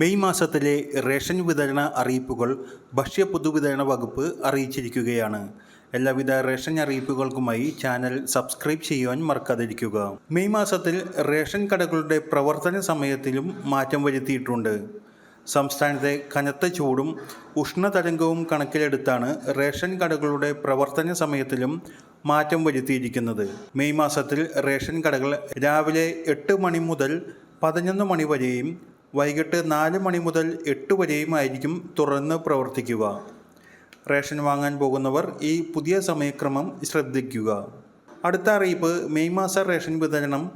May മാസത്തിലെ ration വിതരണ അറിയിപ്പുകൾ ഭക്ഷ്യ പൊതുവിതരണ വകുപ്പ് അറിയിച്ചിരിക്കുകയാണ്. എല്ലാവിധ റേഷൻ അറിയിപ്പുകൾക്കുമായി ചാനൽ സബ്സ്ക്രൈബ് ചെയ്യുവാൻ മറക്കാതിരിക്കുക. മെയ് മാസത്തിൽ റേഷൻ കടകളുടെ പ്രവർത്തന സമയത്തിലും മാറ്റം വരുത്തിയിട്ടുണ്ട്. സംസ്ഥാനത്തെ കനത്ത ചൂടും ഉഷ്ണതരംഗവും കണക്കിലെടുത്താണ് റേഷൻ കടകളുടെ പ്രവർത്തന സമയത്തിലും മാറ്റം വരുത്തിയിരിക്കുന്നത്. മെയ് മാസത്തിൽ റേഷൻ കടകൾ രാവിലെ എട്ട് മണി മുതൽ പതിനൊന്ന് മണി വരെയും വൈകിട്ട് നാല് മണി മുതൽ എട്ട് വരെയുമായിരിക്കും തുറന്ന് പ്രവർത്തിക്കുക. റേഷൻ വാങ്ങാൻ പോകുന്നവർ ഈ പുതിയ സമയക്രമം ശ്രദ്ധിക്കുക. അടുത്ത അറിയിപ്പ് മെയ് മാസ റേഷൻ വിതരണം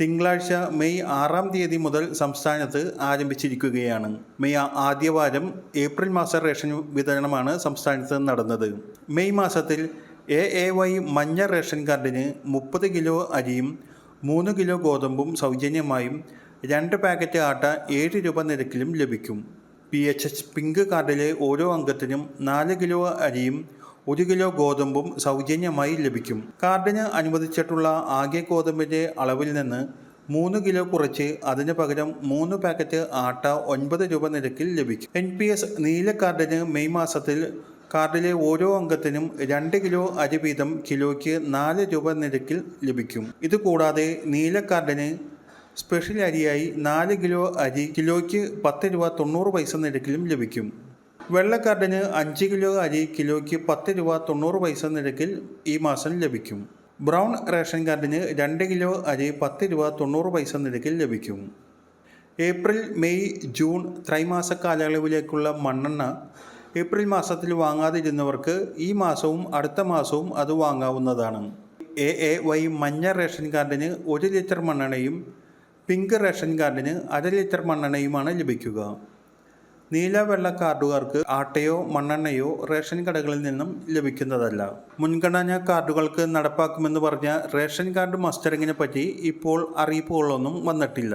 തിങ്കളാഴ്ച മെയ് ആറാം തീയതി മുതൽ സംസ്ഥാനത്ത് ആരംഭിച്ചിരിക്കുകയാണ്. മെയ് ആദ്യവാരം ഏപ്രിൽ മാസ റേഷൻ വിതരണമാണ് സംസ്ഥാനത്ത് നടന്നത്. മെയ് മാസത്തിൽ എ എ വൈ മഞ്ഞ റേഷൻ കാർഡിന് മുപ്പത് കിലോ അരിയും മൂന്ന് കിലോ ഗോതമ്പും സൗജന്യമായും രണ്ട് പാക്കറ്റ് ആട്ട ഏഴ് രൂപ നിരക്കിലും ലഭിക്കും. പി എച്ച് എച്ച് പിങ്ക് കാർഡിലെ ഓരോ അംഗത്തിനും നാല് കിലോ അരിയും ഒരു കിലോ ഗോതമ്പും സൗജന്യമായി ലഭിക്കും. കാർഡിന് അനുവദിച്ചിട്ടുള്ള ആകെ ഗോതമ്പിന്റെ അളവിൽ നിന്ന് മൂന്ന് കിലോ കുറച്ച് അതിന് പകരം മൂന്ന് പാക്കറ്റ് ആട്ട ഒൻപത് രൂപ നിരക്കിൽ ലഭിക്കും. എൻ പി എസ് നീല കാർഡിന് മെയ് മാസത്തിൽ കാർഡിലെ ഓരോ അംഗത്തിനും രണ്ട് കിലോ അരി വീതം കിലോയ്ക്ക് നാല് രൂപ നിരക്കിൽ ലഭിക്കും. ഇതുകൂടാതെ നീല കാർഡിന് സ്പെഷ്യൽ അരിയായി നാല് കിലോ അരി കിലോയ്ക്ക് പത്ത് രൂപ തൊണ്ണൂറ് പൈസ നിരക്കിലും ലഭിക്കും. വെള്ളക്കാർഡിന് അഞ്ച് കിലോ അരി കിലോയ്ക്ക് പത്ത് രൂപ തൊണ്ണൂറ് പൈസ നിരക്കിൽ ഈ മാസം ലഭിക്കും. ബ്രൗൺ റേഷൻ കാർഡിന് രണ്ട് കിലോ അരി പത്ത് രൂപ തൊണ്ണൂറ് പൈസ നിരക്കിൽ ലഭിക്കും. ഏപ്രിൽ മെയ് ജൂൺ ത്രൈമാസ കാലയളവിലേക്കുള്ള മണ്ണെണ്ണ ഏപ്രിൽ മാസത്തിൽ വാങ്ങാതിരുന്നവർക്ക് ഈ മാസവും അടുത്ത മാസവും അത് വാങ്ങാവുന്നതാണ്. എ എ വൈ മഞ്ഞ റേഷൻ കാർഡിന് ഒരു ലിറ്റർ മണ്ണെണ്ണയും പിങ്ക് റേഷൻ കാർഡിന് അര ലിറ്റർ മണ്ണെണ്ണയുമാണ് ലഭിക്കുക. നീല വെള്ള കാർഡുകാർക്ക് ആട്ടയോ മണ്ണെണ്ണയോ റേഷൻ കടകളിൽ നിന്നും ലഭിക്കുന്നതല്ല. മുൻഗണനാ കാർഡുകൾക്ക് നടപ്പാക്കുമെന്ന് പറഞ്ഞ റേഷൻ കാർഡ് മസ്റ്ററിങ്ങിനെ പറ്റി ഇപ്പോൾ അറിയിപ്പുകളൊന്നും വന്നിട്ടില്ല.